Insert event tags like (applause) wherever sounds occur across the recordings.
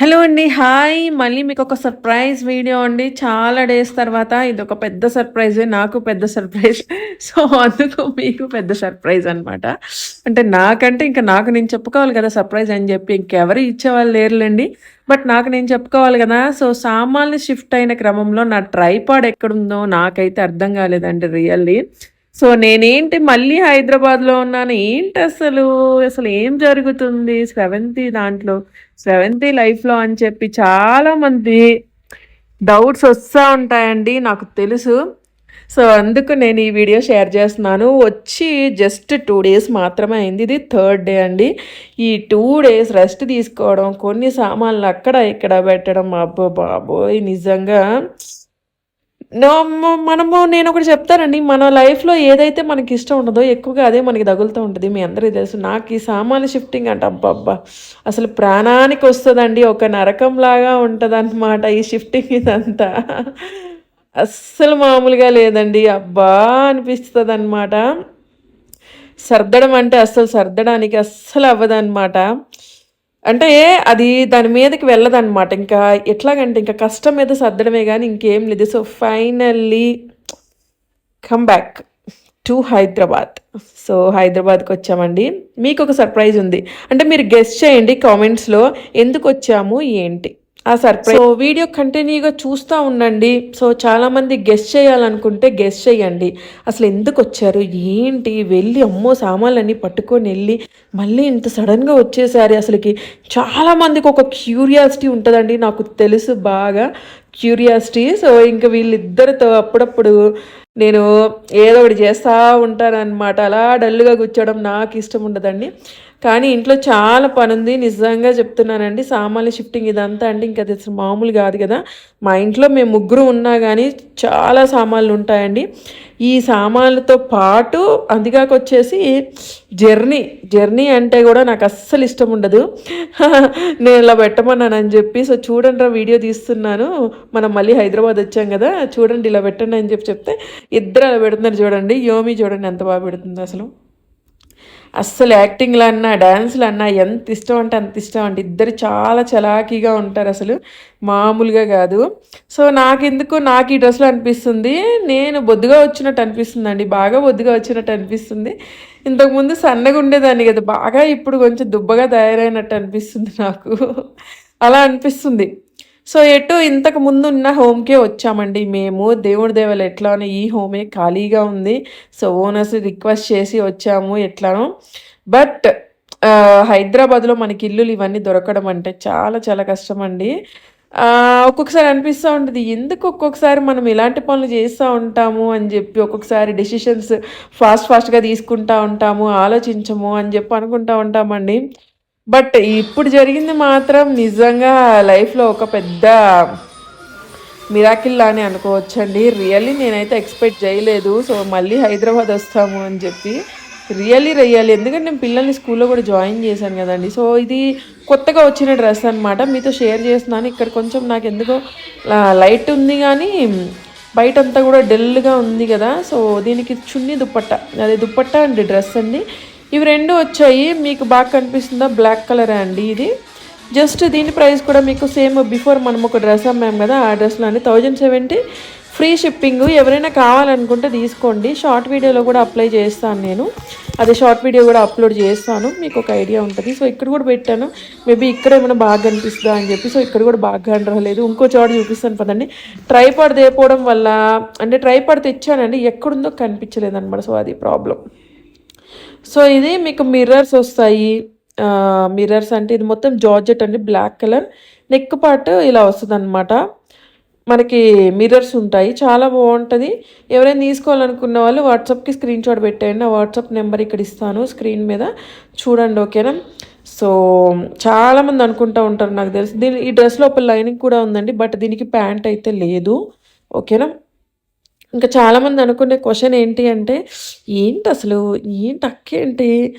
Hello అండి hi. మళ్ళీ మీకు ఒక సర్ప్రైజ్ వీడియో అండి. చాలా డేస్ తర్వాత ఇది ఒక పెద్ద సర్ప్రైజ్ నాకు పెద్ద సర్ప్రైజ్. సో అందుకు మీకు పెద్ద సర్ప్రైజ్ అనమాట అంటే నాకంటే ఇంకా నాకు నేను చెప్పుకోవాలి కదా సర్ప్రైజ్ అని చెప్పి ఇంకెవరు ఇచ్చేవాళ్ళు లేరులేండి. బట్ నాకు నేను చెప్పుకోవాలి కదా. సో సామాన్లు షిఫ్ట్ అయిన క్రమంలో నా ట్రైపాడ్ ఎక్కడుందో నాకైతే అర్థం కాలేదండి రియల్లీ. సో నేనేంటి మళ్ళీ హైదరాబాద్లో ఉన్నాను? ఏంటి అసలు? అసలు ఏం జరుగుతుంది? సెవెంతి దాంట్లో సెవెంతి లైఫ్లో అని చెప్పి చాలామంది డౌట్స్ వస్తూ ఉంటాయండి నాకు తెలుసు. సో అందుకు నేను ఈ వీడియో షేర్ చేస్తున్నాను. వచ్చి జస్ట్ టూ డేస్ మాత్రమే అయింది. ఇది థర్డ్ డే అండి. ఈ టూ డేస్ రెస్ట్ తీసుకోవడం కొన్ని సామాన్లు అక్కడ ఇక్కడ పెట్టడం అబ్బో బాబోయ్ నిజంగా మనము నేను ఒకటి చెప్తానండి. మన లైఫ్లో ఏదైతే మనకి ఇష్టం ఉండదో ఎక్కువగా అదే మనకి తగులుతూ ఉంటుంది. మీ అందరికీ తెలుసు. నాకు ఈ సామాన్లు షిఫ్టింగ్ అంటే అబ్బబ్బా! అసలు ప్రాణానికి వస్తుందండి. ఒక నరకంలాగా ఉంటుంది అనమాట ఈ షిఫ్టింగ్ ఇదంతా. అస్సలు మామూలుగా లేదండి. అబ్బా! అనిపిస్తుంది అనమాట సర్దడం అంటే అస్సలు సర్దడానికి అస్సలు అవ్వదన్నమాట. అంటే అది దాని మీదకి వెళ్ళదన్నమాట. ఇంకా ఎట్లాగంటే ఇంకా కష్టం మీద సర్దడమే కానీ ఇంకేం లేదు. So finally come back to Hyderabad. So హైదరాబాద్కి వచ్చామండి. మీకు ఒక సర్ప్రైజ్ ఉంది. అంటే మీరు గెస్ట్ చేయండి కామెంట్స్లో ఎందుకు వచ్చాము ఏంటి? ఆ సర్ప్రైజ్ సో వీడియో కంటిన్యూగా చూస్తూ ఉండండి. సో చాలామంది గెస్ట్ చేయాలనుకుంటే గెస్ట్ చేయండి. అసలు ఎందుకు వచ్చారు? ఏంటి? వెళ్ళి అమ్మో సామాన్లన్నీ పట్టుకొని వెళ్ళి మళ్ళీ ఇంత సడన్గా వచ్చేసారి అసలుకి. చాలామందికి ఒక క్యూరియాసిటీ ఉంటుందండి. నాకు తెలుసు బాగా క్యూరియాసిటీ సో ఇంకా వీళ్ళిద్దరితో అప్పుడప్పుడు నేను ఏదో ఒకటి చేస్తూ ఉంటానన్నమాట. అలా డల్గా కూర్చోవడం నాకు ఇష్టం ఉండదండి. కానీ ఇంట్లో చాలా పని ఉంది నిజంగా చెప్తున్నానండి. సామాన్లు షిఫ్టింగ్ ఇదంతా అండి. ఇంకా అది అసలు మామూలు కాదు కదా. మా ఇంట్లో మేము ముగ్గురు ఉన్నా కానీ చాలా సామాన్లు ఉంటాయండి. ఈ సామాన్లతో పాటు అందుకాక వచ్చేసి జర్నీ. జర్నీ అంటే కూడా నాకు అస్సలు ఇష్టం ఉండదు. (laughs) నేను ఇలా పెట్టమన్నానని చెప్పి. సో చూడండి రా వీడియో తీస్తున్నాను. మనం మళ్ళీ హైదరాబాద్ వచ్చాం కదా. చూడండి ఇలా పెట్టండి అని చెప్పి చెప్తే ఇద్దరు అలా పెడుతున్నారు చూడండి. యోమి చూడండి ఎంత బాగా పెడుతుంది అసలు. అస్సలు యాక్టింగ్లు అన్నా డ్యాన్స్లు అన్నా ఎంత ఇష్టం అంటే అంత ఇష్టం అంటే ఇద్దరు చాలా చలాకీగా ఉంటారు అసలు. మామూలుగా కాదు. సో నాకెందుకు నాకు ఈ డ్రెస్లో అనిపిస్తుంది. నేను బొద్దుగా వచ్చినట్టు అనిపిస్తుందండి. బాగా బొద్దుగా వచ్చినట్టు అనిపిస్తుంది. ఇంతకుముందు సన్నగా ఉండేదాన్ని కదా. బాగా ఇప్పుడు కొంచెం దుబ్బగా తయారైనట్టు అనిపిస్తుంది నాకు. అలా అనిపిస్తుంది. సో ఎటు ఇంతకు ముందు ఉన్న హోమ్కే వచ్చామండి మేము. దేవుడి దేవలు ఎట్లానో ఈ హోమే ఖాళీగా ఉంది. సో ఓనర్స్ రిక్వెస్ట్ చేసి వచ్చాము ఎట్లానో. బట్ హైదరాబాద్లో మనకి ఇల్లులు ఇవన్నీ దొరకడం అంటే చాలా చాలా కష్టం అండి ఒక్కొక్కసారి అనిపిస్తూ ఉంటుంది ఎందుకు ఒక్కొక్కసారి మనం ఇలాంటి పనులు చేస్తూ ఉంటాము? అని చెప్పి ఒక్కొక్కసారి డెసిషన్స్ ఫాస్ట్ ఫాస్ట్గా తీసుకుంటూ ఉంటాము ఆలోచించము అని చెప్పి అనుకుంటూ ఉంటామండి. బట్ ఇప్పుడు జరిగింది మాత్రం నిజంగా లైఫ్లో ఒక పెద్ద మిరాకిల్ లానే అనుకోవచ్చండి. రియల్లీ నేనైతే ఎక్స్పెక్ట్ చేయలేదు. సో మళ్ళీ హైదరాబాద్ వస్తాము అని చెప్పి రియల్లీ రియల్లీ ఎందుకంటే నేను పిల్లల్ని స్కూల్లో కూడా జాయిన్ చేశాను కదండి. సో ఇది కొత్తగా వచ్చిన డ్రెస్ అనమాట మీతో షేర్ చేస్తున్నాను. ఇక్కడ కొంచెం నాకు ఎందుకో లైట్ ఉంది కానీ బయట అంతా కూడా డల్గా ఉంది కదా. సో దీనికి చున్నీ దుప్పట్ట అదే దుప్పట్ట అండి డ్రెస్ అండి. ఇవి రెండు వచ్చాయి. మీకు బాగా కనిపిస్తుందా? బ్లాక్ కలర్ అండి ఇది. జస్ట్ దీని ప్రైస్ కూడా మీకు సేమ్ బిఫోర్ మనం ఒక డ్రెస్ అమ్మాం కదా ఆ డ్రెస్లో అండి. Thousand seventy free shipping. ఎవరైనా కావాలనుకుంటే తీసుకోండి. షార్ట్ వీడియోలో కూడా అప్లై చేస్తాను నేను. అదే షార్ట్ వీడియో కూడా అప్లోడ్ చేస్తాను. మీకు ఒక ఐడియా ఉంటుంది. సో ఇక్కడ కూడా పెట్టాను. మేబీ ఇక్కడ ఏమైనా బాగా కనిపిస్తుందా అని చెప్పి. సో ఇక్కడ కూడా బాగా కనరాలేదు ఇంకో చోట చూపిస్తాను. పదండి. ట్రైపాడ్ దేపోవడం వల్ల అంటే ట్రైపాడ్ తెచ్చానండి. ఎక్కడుందో కనిపించలేదు అనమాట సో అది ప్రాబ్లం. సో ఇది మీకు మిర్రర్స్ వస్తాయి. మిర్రర్స్ అంటే ఇది మొత్తం జార్జెట్ అండి బ్లాక్ కలర్. నెక్ పార్ట్ ఇలా వస్తుంది అనమాట మనకి మిర్రర్స్ ఉంటాయి చాలా బాగుంటుంది. ఎవరైనా తీసుకోవాలనుకున్న వాళ్ళు వాట్సాప్కి స్క్రీన్ షాట్ పెట్టేయండి. ఆ వాట్సాప్ నెంబర్ ఇక్కడ ఇస్తాను స్క్రీన్ మీద. చూడండి ఓకేనా సో చాలామంది అనుకుంటూ ఉంటారు నాకు తెలుసు. దీని ఈ డ్రెస్ లోపల లైనింగ్ కూడా ఉందండి బట్ దీనికి ప్యాంట్ అయితే లేదు. ఓకేనా ఇంకా చాలామంది అనుకునే క్వశ్చన్ ఏంటి అంటే ఏంటి అసలు? ఏంటి అక్కేంటి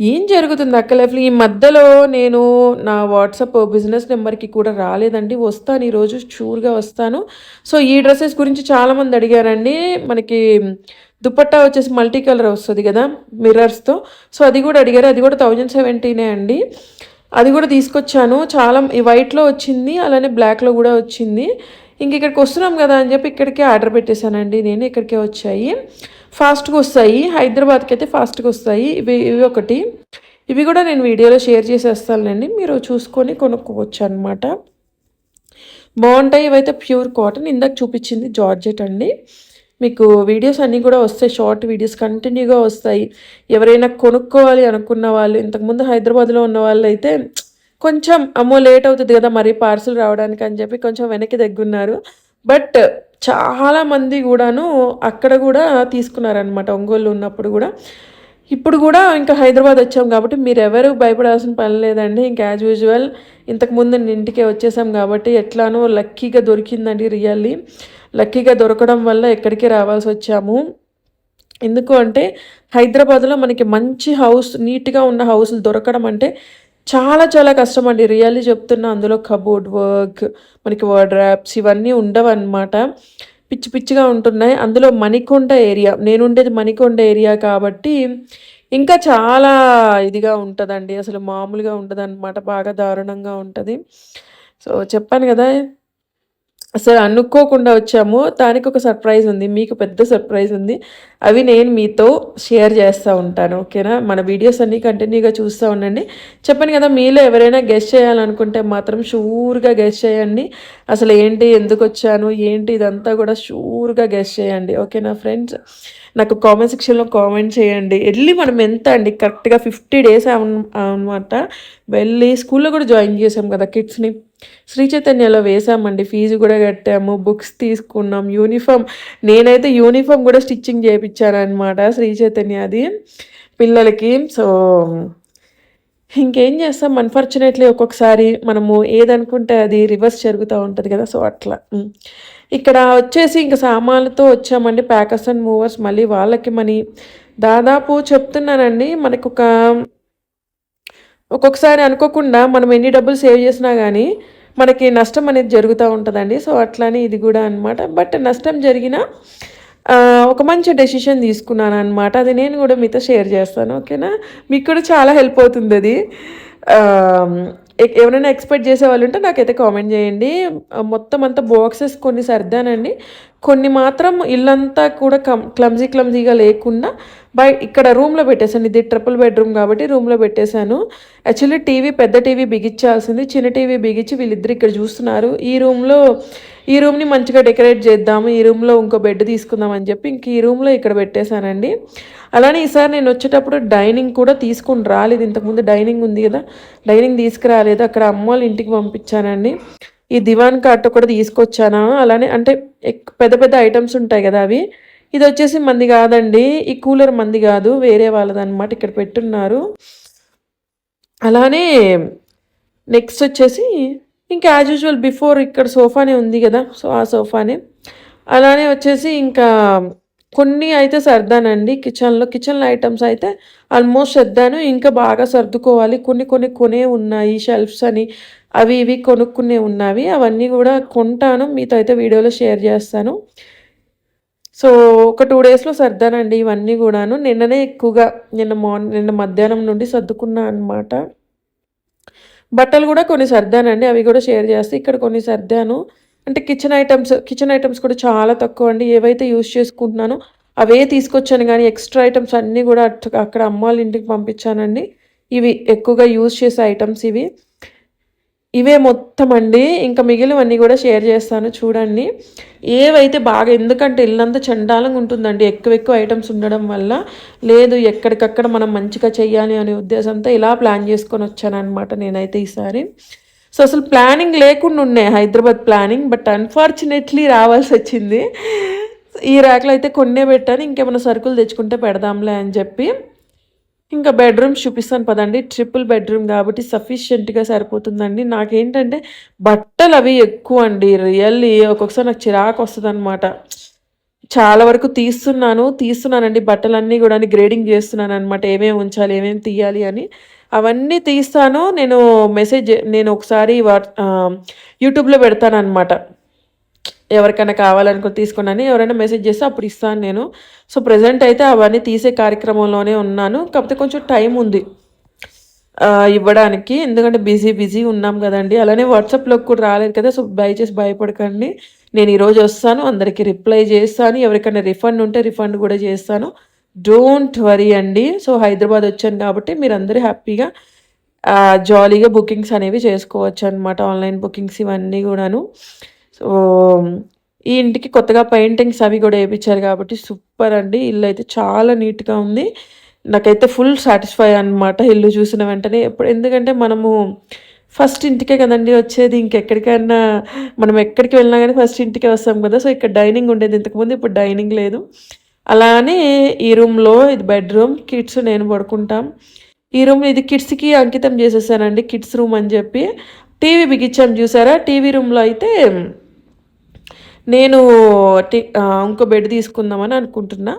ఏం జరుగుతుంది అక్క లైఫ్లో? ఈ మధ్యలో నేను నా వాట్సాప్ బిజినెస్ నెంబర్కి కూడా రాలేదండి. వస్తాను ఈరోజు షూర్గా వస్తాను. సో ఈ డ్రెస్సెస్ గురించి చాలామంది అడిగారండి. మనకి దుపట్టా వచ్చేసి మల్టీ కలర్ వస్తుంది కదా మిర్రర్స్తో. సో అది కూడా అడిగారు. అది కూడా థౌజండ్ సెవెంటీనే అండి. అది కూడా తీసుకొచ్చాను. చాలా ఈ వైట్లో వచ్చింది అలానే బ్లాక్లో కూడా వచ్చింది. ఇంక ఇక్కడికి వస్తున్నాం కదా అని చెప్పి ఇక్కడికే ఆర్డర్ పెట్టేశానండి. నేను ఇక్కడికే వచ్చాయి. ఫాస్ట్గా వస్తాయి. హైదరాబాద్కి అయితే ఫాస్ట్గా వస్తాయి. ఇవి ఇవి ఒకటి. ఇవి కూడా నేను వీడియోలో షేర్ చేసేస్తానండి మీరు చూసుకొని కొనుక్కోవచ్చు అనమాట బాగుంటాయి. ఇవైతే ప్యూర్ కాటన్. ఇందాక చూపించింది జార్జెట్ అండి. మీకు వీడియోస్ అన్నీ కూడా వస్తాయి. షార్ట్ వీడియోస్ కంటిన్యూగా వస్తాయి. ఎవరైనా కొనుక్కోవాలి అనుకున్న వాళ్ళు ఇంతకుముందు హైదరాబాద్లో ఉన్న వాళ్ళు అయితే కొంచెం అమ్మో లేట్ అవుతుంది కదా మరి పార్సిల్ రావడానికి అని చెప్పి కొంచెం వెనక్కి దగ్గున్నారు. బట్ చాలా మంది కూడాను అక్కడ కూడా తీసుకున్నారనమాట ఒంగోలు ఉన్నప్పుడు కూడా. ఇప్పుడు కూడా ఇంకా హైదరాబాద్ వచ్చాం కాబట్టి మీరు ఎవరు భయపడాల్సిన పని లేదండి. ఇంకా యాజ్ యూజువల్ ఇంతకుముందు ఇంటికే వచ్చేసాం కాబట్టి ఎట్లానో లక్కీగా దొరికిందండి రియల్లీ. లక్కీగా దొరకడం వల్ల ఎక్కడికి రావాల్సి వచ్చాము. ఎందుకు అంటే హైదరాబాద్లో మనకి మంచి హౌస్ నీట్గా ఉన్న హౌస్లు దొరకడం అంటే చాలా చాలా కష్టం అండి రియల్లీ చెప్తున్నా అందులో కబోర్డ్ వర్క్ మనకి వర్డ్ ర్యాప్స్ ఇవన్నీ ఉండవన్నమాట. పిచ్చి పిచ్చిగా ఉంటున్నాయి. అందులో మణికొండ ఏరియా నేను ఉండేది మణికొండ ఏరియా కాబట్టి ఇంకా చాలా ఇదిగా ఉంటుందండి. అసలు మామూలుగా ఉంటుంది అనమాట బాగా దారుణంగా ఉంటుంది. సో చెప్పాను కదా అసలు అనుకోకుండా వచ్చాము. దానికి ఒక సర్ప్రైజ్ ఉంది. మీకు పెద్ద సర్ప్రైజ్ ఉంది. అవి నేను మీతో షేర్ చేస్తూ ఉంటాను. ఓకేనా మన వీడియోస్ అన్నీ కంటిన్యూగా చూస్తూ ఉండండి. చెప్పాను కదా మీలో ఎవరైనా గెస్ట్ చేయాలనుకుంటే మాత్రం షూర్గా గెస్ట్ చేయండి. అసలు ఏంటి ఎందుకు వచ్చాను ఏంటి ఇదంతా కూడా షూర్గా గెస్ట్ చేయండి. ఓకేనా ఫ్రెండ్స్ నాకు కామెంట్ సెక్షన్లో కామెంట్ చేయండి. వెళ్ళి మనం ఎంత అండి? కరెక్ట్గా ఫిఫ్టీ డేస్ అనమాట వెళ్ళి స్కూల్లో కూడా జాయిన్ చేసాం కదా కిడ్స్ని శ్రీ చైతన్యలో వేసామండి ఫీజు కూడా కట్టాము బుక్స్ తీసుకున్నాం యూనిఫామ్. నేనైతే యూనిఫామ్ కూడా స్టిచ్చింగ్ చేయించాను అనమాట శ్రీ చైతన్య అది పిల్లలకి. సో ఇంకేం చేస్తాం? అన్ఫార్చునేట్లీ ఒక్కొక్కసారి మనము ఏదనుకుంటే అది రివర్స్ జరుగుతూ ఉంటుంది కదా సో అట్లా. ఇక్కడ వచ్చేసి ఇంకా సామాన్లతో వచ్చామండి ప్యాకర్స్ అండ్ మూవర్స్. మళ్ళీ వాళ్ళకి మనీ. దాదాపు చెప్తున్నానండి మనకు ఒక ఒక్కొక్కసారి అనుకోకుండా మనం ఎన్ని డబ్బులు సేవ్ చేసినా కానీ మనకి నష్టం అనేది జరుగుతూ ఉంటుందండి. సో అట్లానే ఇది కూడా అనమాట బట్ నష్టం జరిగిన ఒక మంచి డెసిషన్ తీసుకున్నాను అనమాట అది నేను కూడా మీతో షేర్ చేస్తాను. ఓకేనా? మీకు కూడా చాలా హెల్ప్ అవుతుంది అది. ఎవరైనా ఎక్స్పెక్ట్ చేసే వాళ్ళు ఉంటే నాకైతే కామెంట్ చేయండి. మొత్తం అంతా బాక్సెస్ కొన్ని సర్దానండి. కొన్ని మాత్రం ఇల్లంతా కూడా కమ్ క్లమ్జీ క్లమ్జీగా లేకుండా బై ఇక్కడ రూమ్లో పెట్టేశాను. ఇది ట్రిపుల్ బెడ్రూమ్ కాబట్టి రూమ్లో పెట్టేశాను. యాక్చువల్లీ టీవీ పెద్ద టీవీ బిగించాల్సింది చిన్న టీవీ బిగించి వీళ్ళిద్దరు ఇక్కడ చూస్తున్నారు. ఈ రూమ్లో ఈ రూమ్ని మంచిగా డెకరేట్ చేద్దాము ఈ రూమ్లో ఇంకో బెడ్ తీసుకుందాం అని చెప్పి ఇంక ఈ రూమ్లో ఇక్కడ పెట్టేశానండి. అలానే ఈసారి నేను వచ్చేటప్పుడు డైనింగ్ కూడా తీసుకుని రాలేదు. ఇంతకుముందు డైనింగ్ ఉంది కదా డైనింగ్ తీసుకురాలేదు. అక్కడ అమ్మ వాళ్ళ ఇంటికి పంపించానండి. ఈ దివాన్ కట్ట కూడా తీసుకొచ్చాను. అలానే అంటే పెద్ద పెద్ద ఐటమ్స్ ఉంటాయి కదా అవి. ఇది వచ్చేసి మంది కాదండి. ఈ కూలర్ మంది కాదు వేరే వాళ్ళదన్నమాట ఇక్కడ పెట్టున్నారు. అలానే నెక్స్ట్ వచ్చేసి ఇంకా యాజ్ యూజువల్ బిఫోర్ ఇక్కడ సోఫానే ఉంది కదా సో ఆ సోఫానే. అలానే వచ్చేసి ఇంకా కొన్ని అయితే సర్దానండి. కిచెన్లో కిచెన్లో ఐటమ్స్ అయితే ఆల్మోస్ట్ సర్దాను. ఇంకా బాగా సర్దుకోవాలి. కొన్ని కొన్ని కొనే ఉన్నాయి. షెల్ఫ్స్ అని అవి ఇవి కొనుక్కునే ఉన్నవి. అవన్నీ కూడా కొంటాను. మీతో అయితే వీడియోలో షేర్ చేస్తాను. సో ఒక టూ డేస్లో సర్దానండి ఇవన్నీ కూడాను. నిన్ననే ఎక్కువగా నిన్న మార్నింగ్ నిన్న మధ్యాహ్నం నుండి సర్దుకున్నా అనమాట బట్టలు కూడా కొన్ని సర్దానండి అవి కూడా షేర్ చేస్తే ఇక్కడ కొన్ని సర్దాను. అంటే కిచెన్ ఐటమ్స్ కిచెన్ ఐటమ్స్ కూడా చాలా తక్కువ అండి. ఏవైతే యూస్ చేసుకుంటున్నానో అవే తీసుకొచ్చాను కానీ ఎక్స్ట్రా ఐటమ్స్ అన్నీ కూడా అక్కడ అమ్మాళ్ళ ఇంటికి పంపించానండి. ఇవి ఎక్కువగా యూజ్ చేసే ఐటమ్స్ ఇవి. ఇవే మొత్తం అండి ఇంకా మిగిలినవన్నీ కూడా షేర్ చేస్తాను చూడండి. ఏవైతే బాగా ఎందుకంటే ఇల్లంతా చండాలంగా ఉంటుందండి. ఎక్కువ ఎక్కువ ఐటమ్స్ ఉండడం వల్ల. లేదు ఎక్కడికక్కడ మనం మంచిగా చెయ్యాలి అనే ఉద్దేశంతో ఇలా ప్లాన్ చేసుకొని వచ్చానమాట నేనైతే ఈసారి. సో అసలు ప్లానింగ్ లేకుండా ఉన్నాయి హైదరాబాద్ ప్లానింగ్ బట్ అన్ఫార్చునేట్లీ రావాల్సి వచ్చింది. ఈ ర్యాక్లో అయితే కొన్నే పెట్టాను. ఇంకేమైనా సరుకులు తెచ్చుకుంటే పెడదాంలే అని చెప్పి. ఇంకా బెడ్రూమ్ చూపిస్తాను పదండి. ట్రిపుల్ బెడ్రూమ్ కాబట్టి సఫిషియెంట్గా సరిపోతుందండి. నాకేంటంటే బట్టలు అవి ఎక్కువ అండి. రియల్లీ ఒక్కొక్కసారి నాకు చిరాకు వస్తుంది అనమాట చాలా వరకు తీస్తున్నాను తీస్తున్నానండి. బట్టలన్నీ కూడా గ్రేడింగ్ చేస్తున్నాను అనమాట ఏమేమి ఉంచాలి ఏమేమి తీయాలి అని. అవన్నీ తీస్తాను. నేను మెసేజ్ నేను ఒకసారి వాట్ యూట్యూబ్లో పెడతాను అనమాట ఎవరికైనా కావాలనుకుని తీసుకున్నాను ఎవరైనా మెసేజ్ చేస్తే అప్పుడు ఇస్తాను నేను. సో ప్రజెంట్ అయితే అవన్నీ తీసే కార్యక్రమంలోనే ఉన్నాను. కాకపోతే కొంచెం టైం ఉంది ఇవ్వడానికి. ఎందుకంటే బిజీ బిజీ ఉన్నాం కదండి. అలానే వాట్సాప్లోకి కూడా రాలేదు కదా సో దయచేసి భయపడకండి. నేను ఈరోజు వస్తాను అందరికీ రిప్లై చేస్తాను. ఎవరికైనా రిఫండ్ ఉంటే రిఫండ్ కూడా చేస్తాను. డోంట్ వరీ అండి. సో హైదరాబాద్ వచ్చాను కాబట్టి మీరు అందరూ హ్యాపీగా జాలీగా బుకింగ్స్ అనేవి చేసుకోవచ్చు అనమాట ఆన్లైన్ బుకింగ్స్ ఇవన్నీ కూడాను. సో ఈ ఇంటికి కొత్తగా పెయింటింగ్స్ అవి కూడా వేయించారు కాబట్టి సూపర్ అండి. ఇల్లు అయితే చాలా నీట్గా ఉంది. నాకైతే ఫుల్ సాటిస్ఫై అనమాట ఇల్లు చూసిన వెంటనే ఎప్పుడు. ఎందుకంటే మనము ఫస్ట్ ఇంటికే కదండి వచ్చేది. ఇంకెక్కడికైనా మనం ఎక్కడికి వెళ్ళినా కానీ ఫస్ట్ ఇంటికే వస్తాం కదా. సో ఇక్కడ డైనింగ్ ఉండేది. ఇంతకుముందు ఇప్పుడు డైనింగ్ లేదు. అలానే ఈ రూమ్లో ఇది బెడ్రూమ్ కిడ్స్ నేను పడుకుంటాం. ఈ రూమ్ ఇది కిడ్స్కి అంకితం చేసేసానండి. కిడ్స్ రూమ్ అని చెప్పి. టీవీ బిగించాం చూసారా? టీవీ రూమ్లో అయితే నేను టి- ఇంకో బెడ్ తీసుకుందామని అనుకుంటున్నా.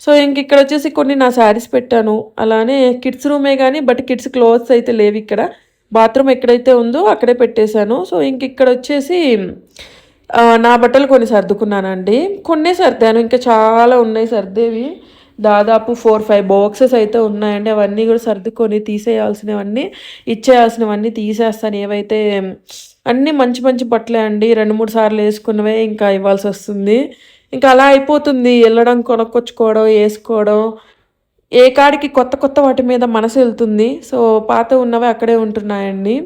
సో ఇంక ఇక్కడ వచ్చేసి కొన్ని నా శారీస్ పెట్టాను. అలానే కిడ్స్ రూమే కానీ బట్ కిడ్స్ క్లోత్స్ అయితే లేవు ఇక్కడ. బాత్రూమ్ ఎక్కడైతే ఉందో అక్కడే పెట్టేశాను. సో ఇంక ఇక్కడ వచ్చేసి నా బట్టలు కొన్ని సర్దుకున్నానండి. కొన్నే సర్దాను. ఇంకా చాలా ఉన్నాయి సర్దేవి. దాదాపు ఫోర్ ఫైవ్ బాక్సెస్ అయితే ఉన్నాయండి. అవన్నీ కూడా సర్దుకొని తీసేయాల్సినవన్నీ ఇచ్చేయాల్సినవన్నీ తీసేస్తాను. ఏవైతే అన్నీ మంచి మంచి బట్టలే అండి. రెండు మూడు సార్లు వేసుకున్నవే ఇంకా ఇవ్వాల్సి వస్తుంది. ఇంకా అలా అయిపోతుంది. వెళ్ళడం కొనుక్కొచ్చుకోవడం వేసుకోవడం. ఏ కాడికి కొత్త కొత్త వాటి మీద మనసు వెళ్తుంది. సో పాత ఉన్నవి అక్కడే ఉంటున్నాయండి.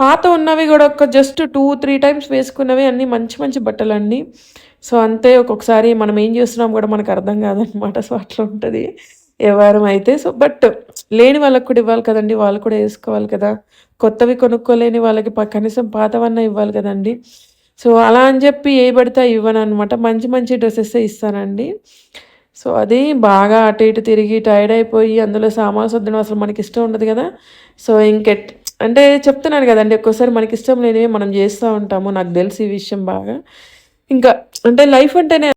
పాత ఉన్నవి కూడా ఒక జస్ట్ టూ త్రీ టైమ్స్ వేసుకున్నవి అన్నీ మంచి మంచి బట్టలు అండి సో అంతే ఒక్కొక్కసారి మనం ఏం చేస్తున్నాం కూడా మనకు అర్థం కాదనమాట సో అట్లా ఉంటుంది. వ్యవహారం అయితే సో బట్ లేని వాళ్ళకి కూడా ఇవ్వాలి కదండి వాళ్ళు కూడా వేసుకోవాలి కదా. కొత్తవి కొనుక్కోలేని వాళ్ళకి కనీసం పాతవన్న ఇవ్వాలి కదండి. సో అలా అని చెప్పి ఏ పడితే ఇవ్వను అనమాట మంచి మంచి డ్రెస్సెస్ ఇస్తానండి. సో అది బాగా అటు ఇటు తిరిగి టైర్డ్ అయిపోయి అందులో సామాన్లు సర్దడం అసలు మనకి ఇష్టం ఉండదు కదా. సో ఇంకెట్ అంటే చెప్తున్నాను కదండి ఒక్కోసారి మనకి ఇష్టం లేనివి మనం చేస్తూ ఉంటాము. నాకు తెలిసి ఈ విషయం బాగా. ఇంకా అంటే లైఫ్ అంటేనే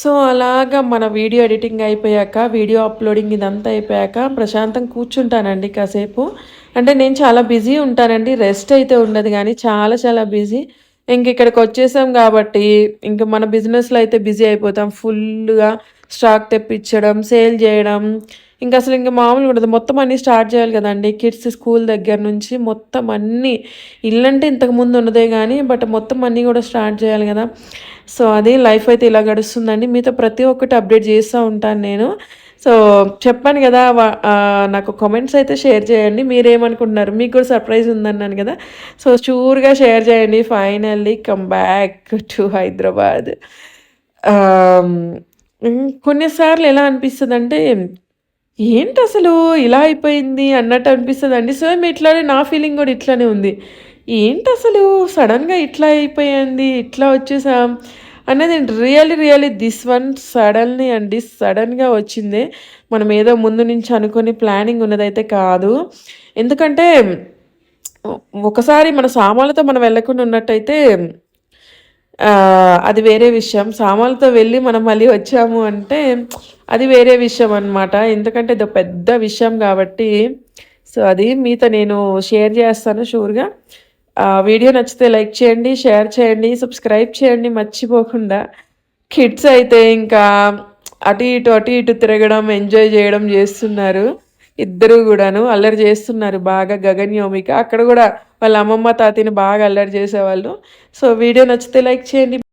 సో అలాగా మన వీడియో ఎడిటింగ్ అయిపోయాక వీడియో అప్లోడింగ్ ఇదంతా అయిపోయాక ప్రశాంతం కూర్చుంటానండి కాసేపు. అంటే నేను చాలా బిజీ ఉంటానండి రెస్ట్ అయితే ఉండదు కానీ చాలా చాలా బిజీ. ఇంక ఇక్కడికి వచ్చేసాం కాబట్టి ఇంక మన బిజినెస్లో అయితే బిజీ అయిపోతాం. ఫుల్గా స్టాక్ తెప్పించడం సేల్ చేయడం ఇంకా అసలు ఇంకా మామూలుగా ఉండదు. మొత్తం అన్నీ స్టార్ట్ చేయాలి కదండి. కిడ్స్ స్కూల్ దగ్గర నుంచి మొత్తం అన్నీ ఇల్లంటే ఇంతకుముందు ఉన్నదే కానీ బట్ మొత్తం అన్నీ కూడా స్టార్ట్ చేయాలి కదా. సో అది లైఫ్ అయితే ఇలా గడుస్తుందండి. మీతో ప్రతి ఒక్కటి అప్డేట్ చేస్తూ ఉంటాను నేను. సో చెప్పాను కదా నాకు కామెంట్స్ అయితే షేర్ చేయండి. మీరేమనుకుంటున్నారు? మీకు కూడా సర్ప్రైజ్ ఉందన్నాను కదా. సో షూర్గా షేర్ చేయండి. Finally come back to Hyderabad కొన్నిసార్లు ఎలా అనిపిస్తుంది అంటే ఏంటి అసలు ఇలా అయిపోయింది అన్నట్టు అనిపిస్తుంది అండి సేమ్ ఇట్లానే నా ఫీలింగ్ కూడా ఇట్లానే ఉంది. ఏంటి అసలు సడన్గా ఇట్లా అయిపోయింది ఇట్లా వచ్చేసాం అనేది really really this one suddenly అండి సడన్గా వచ్చింది. మనం ఏదో ముందు నుంచి అనుకొని ప్లానింగ్ ఉన్నదైతే కాదు. ఎందుకంటే ఒకసారి మన సామాన్లతో మనం వెళ్ళకుండా ఉన్నట్టయితే అది వేరే విషయం. సామాన్లతో వెళ్ళి మనం మళ్ళీ వచ్చాము అంటే అది వేరే విషయం అనమాట ఎందుకంటే ఇది ఒక పెద్ద విషయం కాబట్టి. సో అది మీతో నేను షేర్ చేస్తాను షూర్గా. వీడియో నచ్చితే లైక్ చేయండి షేర్ చేయండి సబ్స్క్రైబ్ చేయండి మర్చిపోకుండా. కిడ్స్ అయితే ఇంకా అటు ఇటు అటు ఇటు తిరగడం ఎంజాయ్ చేయడం చేస్తున్నారు. ఇద్దరు కూడాను అల్లరి చేస్తున్నారు. బాగా గగన్ యోమిక. అక్కడ కూడా వాళ్ళ అమ్మమ్మ తాతయ్యని బాగా అల్లరి చేసేవాళ్ళు. సో వీడియో నచ్చితే లైక్ చేయండి.